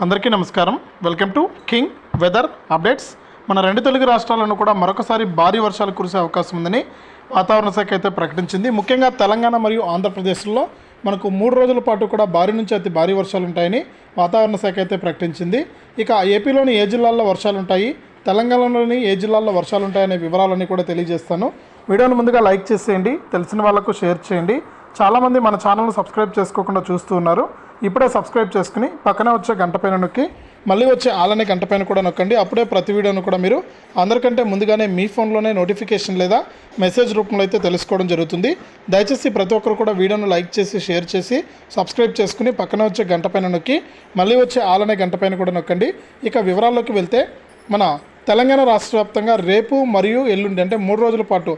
అందరికీ నమస్కారం. Welcome to king weather updates మన రెండు తెలుగు రాష్ట్రాలను కూడా మరొకసారి భారీ వర్షాలు కురిసే అవకాశం ఉందని వాతావరణ శాఖ అయితే ప్రకటించింది. ముఖ్యంగా తెలంగాణ మరియు ఆంధ్రప్రదేశ్లో మనకు మూడు రోజుల పాటు కూడా భారీ నుంచి అతి భారీ వర్షాలు ఉంటాయని వాతావరణ శాఖ అయితే ప్రకటించింది. ఇక ఏపీలోని ఏ జిల్లాల్లో వర్షాలు ఉంటాయి తెలంగాణలోని ఏ జిల్లాల్లో వర్షాలు ఉంటాయనే వివరాలన్నీ కూడా తెలియజేస్తాను. వీడియోను ముందుగా లైక్ చేసేయండి తెలిసిన వాళ్ళకు షేర్ చేయండి. చాలామంది మన ఛానల్ను సబ్స్క్రైబ్ చేసుకోకుండా చూస్తూ ఉన్నారు. ఇప్పుడే సబ్స్క్రైబ్ చేసుకుని పక్కనే వచ్చే గంట పైన నొక్కి మళ్ళీ వచ్చే ఆలనే గంట పైన కూడా నొక్కండి. అప్పుడే ప్రతి వీడియోను కూడా మీరు అందరికంటే ముందుగానే మీ ఫోన్లోనే నోటిఫికేషన్ లేదా మెసేజ్ రూపంలో అయితే తెలుసుకోవడం జరుగుతుంది. దయచేసి ప్రతి ఒక్కరు కూడా వీడియోను లైక్ చేసి షేర్ చేసి సబ్స్క్రైబ్ చేసుకుని పక్కన వచ్చే గంట పైన నొక్కి మళ్ళీ వచ్చే ఆలనే గంట పైన కూడా నొక్కండి. ఇక వివరాల్లోకి వెళ్తే మన తెలంగాణ రాష్ట్ర వ్యాప్తంగా రేపు మరియు ఎల్లుండి అంటే మూడు రోజుల పాటు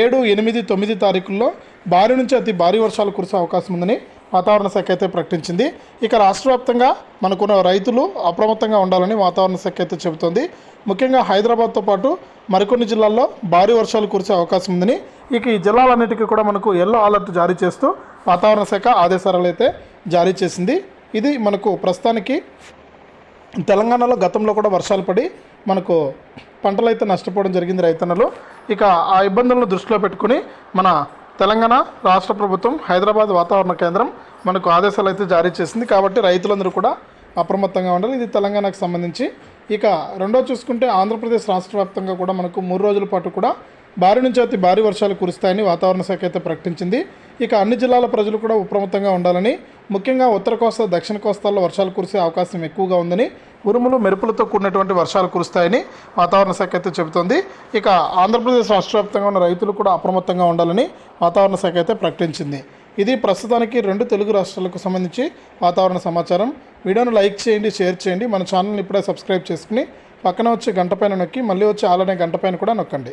ఏడు ఎనిమిది తొమ్మిది తారీఖుల్లో భారీ నుంచి అతి భారీ వర్షాలు కురిసే అవకాశం ఉందని వాతావరణ శాఖ అయితే ప్రకటించింది. ఇక రాష్ట్ర వ్యాప్తంగా మనకున్న రైతులు అప్రమత్తంగా ఉండాలని వాతావరణ శాఖ అయితే చెబుతోంది. ముఖ్యంగా హైదరాబాద్తో పాటు మరికొన్ని జిల్లాల్లో భారీ వర్షాలు కురిసే అవకాశం ఉందని ఇక ఈ జిల్లాలన్నిటికీ కూడా మనకు ఎల్లో అలర్ట్ జారీ చేస్తూ వాతావరణ శాఖ ఆదేశాలు అయితే జారీ చేసింది. ఇది మనకు ప్రస్తుతానికి తెలంగాణలో గతంలో కూడా వర్షాలు పడి మనకు పంటలు అయితే నష్టపోవడం జరిగింది రైతన్నలు. ఇక ఆ ఇబ్బందులను దృష్టిలో పెట్టుకుని మన తెలంగాణ రాష్ట్ర ప్రభుత్వం హైదరాబాద్ వాతావరణ కేంద్రం మనకు ఆదేశాలు అయితే జారీ చేసింది. కాబట్టి రైతులందరూ కూడా అప్రమత్తంగా ఉండాలి. ఇది తెలంగాణకు సంబంధించి. ఇక రెండో చూసుకుంటే ఆంధ్రప్రదేశ్ రాష్ట్ర వ్యాప్తంగా కూడా మనకు మూడు రోజుల పాటు కూడా భారీ నుంచి అతి భారీ వర్షాలు కురుస్తాయని వాతావరణ శాఖ అయితే ప్రకటించింది. ఇక అన్ని జిల్లాల ప్రజలు కూడా అప్రమత్తంగా ఉండాలని ముఖ్యంగా ఉత్తర కోస్తా దక్షిణ కోస్తాల్లో వర్షాలు కురిసే అవకాశం ఎక్కువగా ఉందని ఉరుములు మెరుపులతో కూడినటువంటి వర్షాలు కురుస్తాయని వాతావరణ శాఖ అయితే చెబుతోంది. ఇక ఆంధ్రప్రదేశ్ రాష్ట్ర వ్యాప్తంగా ఉన్న రైతులు కూడా అప్రమత్తంగా ఉండాలని వాతావరణ శాఖ అయితే ప్రకటించింది. ఇది ప్రస్తుతానికి రెండు తెలుగు రాష్ట్రాలకు సంబంధించి వాతావరణ సమాచారం. వీడియోను లైక్ చేయండి షేర్ చేయండి. మన ఛానల్ని ఇప్పుడే సబ్స్క్రైబ్ చేసుకుని పక్కన వచ్చే గంట పైన నొక్కి మళ్ళీ వచ్చే ఆలనే గంట పైన కూడా నొక్కండి.